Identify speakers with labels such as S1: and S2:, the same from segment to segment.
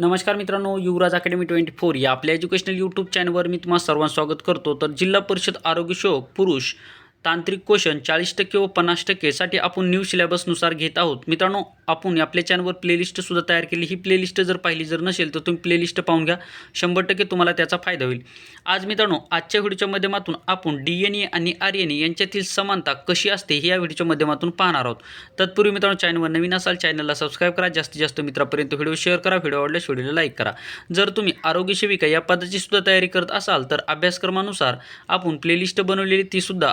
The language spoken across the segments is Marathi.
S1: नमस्कार मित्रांनो युवराज अकॅडमी ट्वेंटी फोर या आपल्या एज्युकेशनल यूट्यूब चॅनलवर मी तुम्हाला सर्वांचं स्वागत करतो. तर जिल्हा परिषद आरोग्य शोक पुरुष तांत्रिक क्वेश्चन चाळीस टक्के व पन्नास टक्केसाठी आपण न्यू सिलेबसनुसार घेत आहोत. मित्रांनो आपण आपल्या चॅनलवर प्लेलिस्टसुद्धा तयार केली. ही प्लेलिस्ट जर पाहिली जर नसेल तर तुम्ही प्लेलिस्ट पाहून घ्या. शंभर टक्के तुम्हाला त्याचा फायदा होईल. आज मित्रांनो आजच्या व्हिडिओच्या माध्यमातून आपण डी एन ए आणि आर एन ए यांच्यातील समानता कशी असते हे या व्हिडिओच्या माध्यमातून पाहणार आहोत. तत्पूर्वी मित्रांनो चॅनलवर नवीन असाल चॅनलला सबस्क्राईब करा. जास्तीत जास्त मित्रापर्यंत व्हिडिओ शेअर करा. व्हिडिओ आवडल्यास व्हिडिओला लाईक करा. जर तुम्ही आरोग्य सेविका या पदाची सुद्धा तयारी करत असाल तर अभ्यासक्रमानुसार आपण प्लेलिस्ट बनवलेली ती सुद्धा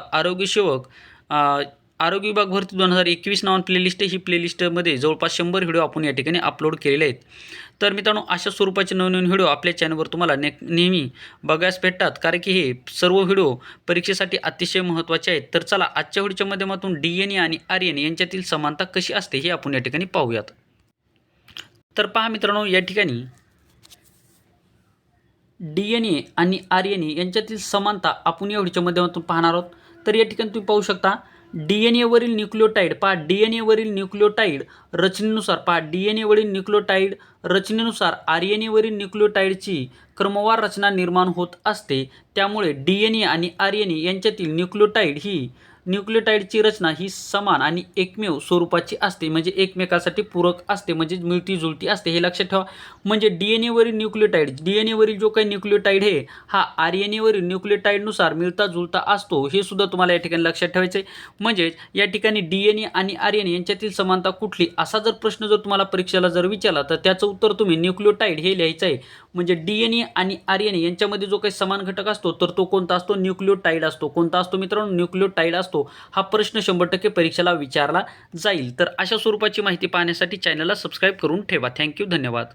S1: आरोग्य विभाग भरती दोन हजार एकवीस नावान प्लेलिस्ट ही प्लेलिस्टमध्ये जवळपास शंभर व्हिडिओ आपण या ठिकाणी अपलोड केलेले आहेत. तर मित्रांनो अशा स्वरूपाचे नवनवीन व्हिडिओ आपल्या चॅनलवर तुम्हाला ने नेहमी बघायस भेटतात. कारण की हे सर्व व्हिडिओ परीक्षेसाठी अतिशय महत्त्वाचे आहेत. तर चला आजच्या व्हिडिओच्या माध्यमातून डी एन ए आणि आर एन ए यांच्यातील समानता कशी असते हे आपण या ठिकाणी पाहूयात. तर पहा मित्रांनो या ठिकाणी डी एन ए आणि आर एन ए यांच्यातील समानता आपण या व्हिडिओच्या माध्यमातून पाहणार आहोत. तर या ठिकाणी तुम्ही पाहू शकता डी एन एवरील न्यूक्लिओटाईड पहा डी एन एवरील न्यूक्लिओटाईड रचनेनुसार पहा डी एन एवरील न्यूक्लिओटाईड रचनेनुसार आर एन एवरील न्यूक्लिओटाईडची क्रमवार रचना निर्माण होत असते. त्यामुळे डी एन ए आणि आर एन ए यांच्यातील न्यूक्लिओटाईड ही न्यूक्लिओटाईडची रचना ही समान आणि एकमेव स्वरूपाची असते. म्हणजे एकमेकासाठी पूरक असते म्हणजे मिळती जुळती असते. हे लक्षात ठेवा. म्हणजे डी एन एवरील न्यूक्लिओटाईड डी एन एवरील जो काही न्यूक्लिओटाईड आहे हा आर एन एवरील न्यूक्लिओटाईडनुसार मिळता जुळता असतो. हे सुद्धा तुम्हाला या ठिकाणी लक्षात ठेवायचं आहे म्हणजेच या ठिकाणी डी एन ए आणि आर एन ए यांच्यातील समानता कुठली? असा जर प्रश्न जर तुम्हाला परीक्षेला जर विचारला तर त्याचं उत्तर तुम्ही न्यूक्लिओटाईड हे लिहायचं आहे म्हणजे डी एन ए आणि आर एन ए यांच्यामध्ये जो काही समान घटक असतो तर तो कोणता असतो? न्यूक्लिओटाईड असतो. कोणता असतो मित्रांनो? न्यूक्लिओटाईड असतो. हा प्रश्न शंभर टक्के परीक्षेला विचारला जाईल. तर अशा स्वरूपाची माहिती पाहण्यासाठी चॅनलला सबस्क्राईब करून ठेवा. थँक्यू धन्यवाद.